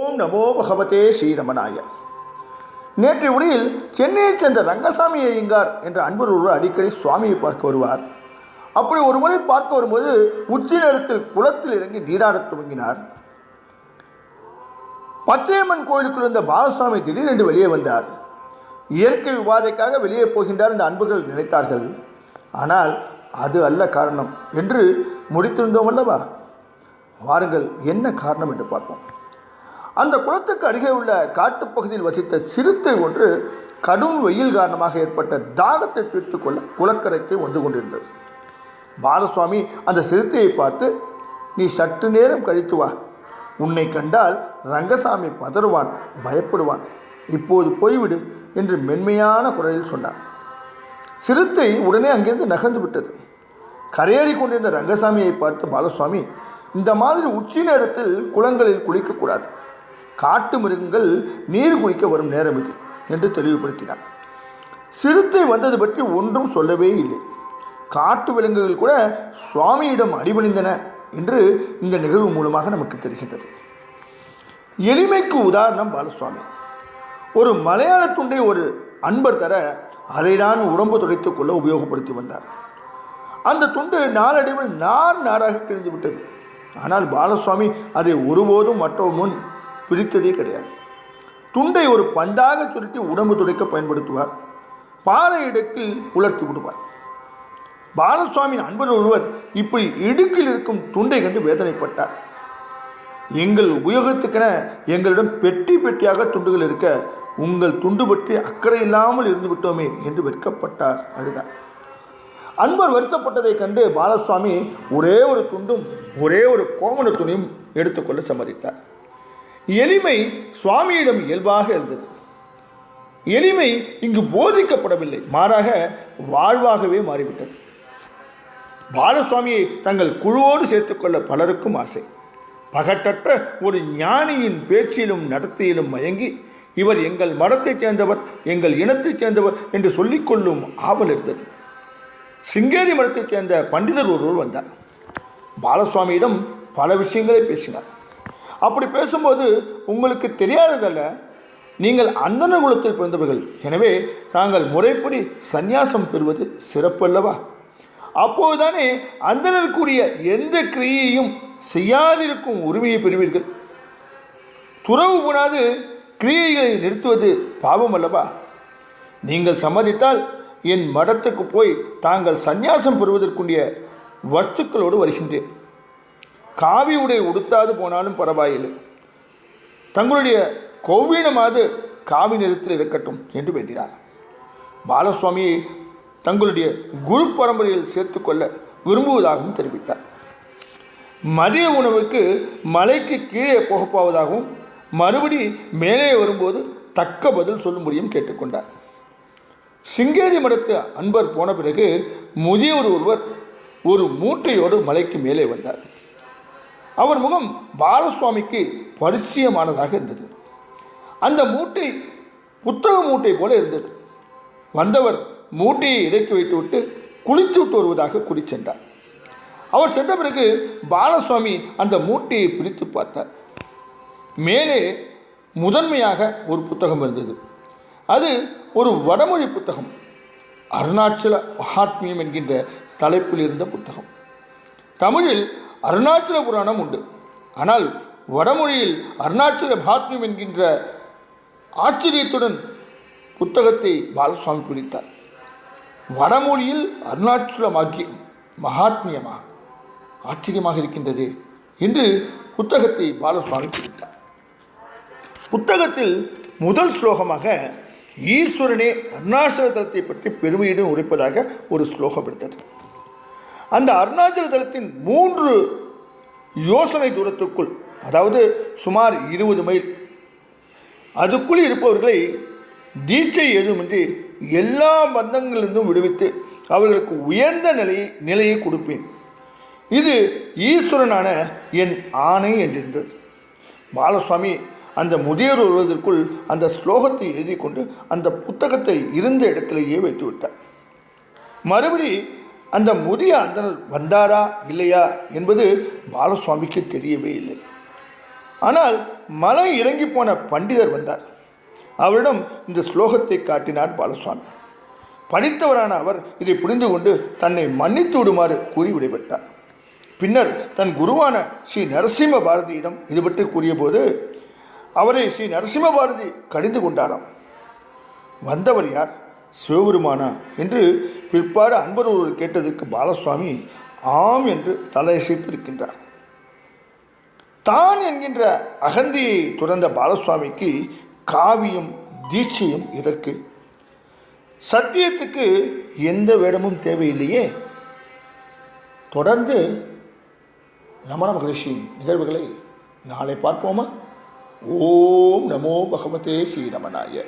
ஓம் நமோ பகவதே ஸ்ரீரமணாய. நேற்றைய உடையில் சென்னையைச் சேர்ந்த ரங்கசாமி ஐயங்கார் என்ற அன்பர் ஒருவர் அடிக்கடி சுவாமியை பார்க்க வருவார். அப்படி ஒரு முறை பார்க்க வரும்போது உச்சி நேரத்தில் குளத்தில் இறங்கி நீராடத் துவங்கினார். பச்சையம்மன் கோயிலுக்குள் இருந்த பாலசுவாமி திடீரென்று வெளியே வந்தார். இயற்கை உபாதைக்காக வெளியே போகின்றார் என்று அன்பர்கள் நினைத்தார்கள். ஆனால் அது அல்ல காரணம் என்று முடித்திருந்தோம் அல்லவா? வாருங்கள் என்ன காரணம் என்று பார்ப்போம். அந்த குளத்துக்கு அருகே உள்ள காட்டுப்பகுதியில் வசித்த சிறுத்தை ஒன்று கடும் வெயில் காரணமாக ஏற்பட்ட தாகத்தை தீர்த்து கொள்ள குளக்கரைக்கு வந்து கொண்டிருந்தது. பாலசுவாமி அந்த சிறுத்தையை பார்த்து நீ சற்று நேரம் கழித்து வா. உன்னை கண்டால் ரங்கசாமி பதறுவான் பயப்படுவான். இப்போது போய்விடு என்று மென்மையான குரலில் சொன்னார். சிறுத்தை உடனே அங்கிருந்து நகர்ந்து விட்டது. கரையேறி கொண்டிருந்த ரங்கசாமியை பார்த்து பாலசுவாமி இந்த மாதிரி உச்சி நேரத்தில் குளங்களில் குளிக்கக்கூடாது காட்டு மிருகங்கள் நீர் குடிக்க வரும் நேரம் இது என்று தெளிவுபடுத்தினார். சிறுத்தை வந்தது பற்றி ஒன்றும் சொல்லவே இல்லை. காட்டு விலங்குகள் கூட சுவாமியிடம் அடிபணிந்தன என்று இந்த நிகழ்வு மூலமாக நமக்கு தெரிகின்றது. எளிமைக்கு உதாரணம் பாலசுவாமி. ஒரு மலையாள துண்டை ஒரு அன்பர் தர அதை நான் உடம்பு துடைத்துக் கொள்ள உபயோகப்படுத்தி வந்தார். அந்த துண்டு நாளடைவில் நார் நாராக கிழிந்து விட்டது. ஆனால் பாலசுவாமி அதை ஒருபோதும் மற்றவர் முன் பிரித்ததே கிடையாது. துண்டை ஒரு பந்தாக சுருட்டி உடம்பு துடைக்க பயன்படுத்துவார். பாறை இடத்தில் உலர்த்தி விடுவார். பாலசுவாமியின் அன்பர் ஒருவர் இப்படி இடுக்கில் இருக்கும் துண்டை கண்டு வேதனைப்பட்டார். எங்கள் உபயோகத்துக்கென எங்களிடம் பெட்டி பெட்டியாக துண்டுகள் இருக்க உங்கள் துண்டு பற்றி அக்கறை இல்லாமல் இருந்து விட்டோமே என்று வெட்கப்பட்டார் அழுதார் அன்பர் வருத்தப்பட்டதைக் கண்டு பாலசுவாமி ஒரே ஒரு துண்டும் ஒரே ஒரு கோமண துணியும் எடுத்துக்கொள்ள சம்மதித்தார். எளிமை சுவாமியிடம் இயல்பாக இருந்தது. எளிமை இங்கு போதிக்கப்படவில்லை. மாறாக வாழ்வாகவே மாறிவிட்டது. பாலசுவாமியை தங்கள் குழுவோடு சேர்த்துக்கொள்ள பலருக்கும் ஆசை. பகட்டற்ற ஒரு ஞானியின் பேச்சிலும் நடத்தையிலும் மயங்கி இவர் எங்கள் மடத்தைச் சேர்ந்தவர் எங்கள் இனத்தைச் சேர்ந்தவர் என்று சொல்லிக்கொள்ளும் ஆவல் இருந்தது. சிங்கேரி மடத்தைச் சேர்ந்த பண்டிதர் ஒருவர் வந்தார். பாலசுவாமியிடம் பல விஷயங்களை பேசினார். அப்படி பேசும்போது உங்களுக்கு தெரியாததல்ல. நீங்கள் அந்தன குலத்தில் பிறந்தவர்கள். எனவே தாங்கள் முறைப்படி சந்நியாசம் பெறுவது சிறப்பு அல்லவா அப்போதுதானே அந்தனருக்குரிய எந்த கிரியையும் செய்யாதிருக்கும் உரிமையை பெறுவீர்கள். துறவு போனாது கிரியைகளை நிறுத்துவது பாவம் அல்லவா நீங்கள் சம்மதித்தால் என் மடத்துக்கு போய் தாங்கள் சந்நியாசம் பெறுவதற்குரிய வஸ்துக்களோடு வருகின்றேன். காவி உடை உடுத்தாது போனாலும் பரவாயில்லை. தங்களுடைய கௌவீனமாவது காவி நிறத்தில் இருக்கட்டும் என்று வேண்டினார். பாலசுவாமியை தங்களுடைய குரு பரம்பரையில் சேர்த்துக்கொள்ள விரும்புவதாகவும் தெரிவித்தார். மதிய உணவுக்கு மலைக்கு கீழே போகப்போவதாகவும் மறுபடி மேலே வரும்போது தக்க பதில் சொல்லும்படியும் கேட்டுக்கொண்டார். சிங்கேரி மடத்து அன்பர் போன பிறகு முதியவர் ஒருவர் ஒரு மூட்டையோடு மலைக்கு மேலே வந்தார். அவர் முகம் பாலசுவாமிக்கு பரிச்சயமானதாக இருந்தது. அந்த மூட்டை புத்தக மூட்டை போல இருந்தது. வந்தவர் மூட்டையை இறக்கி வைத்துவிட்டு குளித்து விட்டு வருவதாக குடி சென்றார். அவர் சென்ற பிறகு பாலசுவாமி அந்த மூட்டையை பிரித்து பார்த்தார். மேலே முதன்மையாக ஒரு புத்தகம் இருந்தது. அது ஒரு வடமொழி புத்தகம். அருணாச்சல மகாத்மியம் என்கின்ற தலைப்பில் இருந்த புத்தகம். தமிழில் அருணாச்சல புராணம் உண்டு. ஆனால் வடமொழியில் அருணாச்சல மகாத்மியம் என்கின்ற ஆச்சரியத்துடன் புத்தகத்தை பாலசுவாமி குறித்தார் வடமொழியில் அருணாச்சலமாக்கி மகாத்மியமா? ஆச்சரியமாக இருக்கின்றது என்று புத்தகத்தை பாலசுவாமி குறித்தார் புத்தகத்தில் முதல் ஸ்லோகமாக ஈஸ்வரனே அருணாச்சல தலத்தை பற்றி பெருமையுடன் உரைப்பதாக ஒரு ஸ்லோகம் எடுத்தது. அந்த அருணாச்சல தலத்தின் மூன்று யோசனை தூரத்துக்குள் அதாவது சுமார் இருபது மைல் அதுக்குள் இருப்பவர்களை தீட்சை எதுவுமின்றி எல்லா பந்தங்களிலிருந்தும் விடுவித்து அவர்களுக்கு உயர்ந்த நிலையை நிலையை கொடுப்பேன். இது ஈஸ்வரனான என் ஆணை என்றிருந்தது. பாலசுவாமி அந்த முதியோர் வருவதற்குள் அந்த ஸ்லோகத்தை எழுதி கொண்டு அந்த புத்தகத்தை இருந்த இடத்திலேயே வைத்து விட்டார் மறுபடி அந்த முதிய அந்தனர் வந்தாரா இல்லையா என்பது பாலசுவாமிக்கு தெரியவே இல்லை. ஆனால் மலை இறங்கி போன பண்டிதர் வந்தார். அவரிடம் இந்த ஸ்லோகத்தை காட்டினார் பாலசுவாமி. படித்தவரான அவர் இதை புரிந்து கொண்டு தன்னை மன்னித்து விடுமாறு கூறி விடைபெற்றார். பின்னர் தன் குருவான ஸ்ரீ நரசிம்ம பாரதியிடம் இது பற்றி கூறியபோது அவரை ஸ்ரீ நரசிம்ம பாரதி கடிந்து கொண்டாராம். வந்தவர் யார்? சிவபெருமானா என்று பிற்பாடு அன்பர் ஒருவர் கேட்டதற்கு பாலசுவாமி ஆம் என்று தலையசைத்திருக்கின்றார். தான் என்கின்ற அகந்தியை துறந்த பாலசுவாமிக்கு காவியம் தீட்சையும் இதற்கு சத்தியத்துக்கு எந்த வேடமும் தேவையில்லையே. தொடர்ந்து நமன மகரிஷியின் நிகழ்வுகளை நாளை பார்ப்போமா? ஓம் நமோ பகவதே ஸ்ரீரமணாய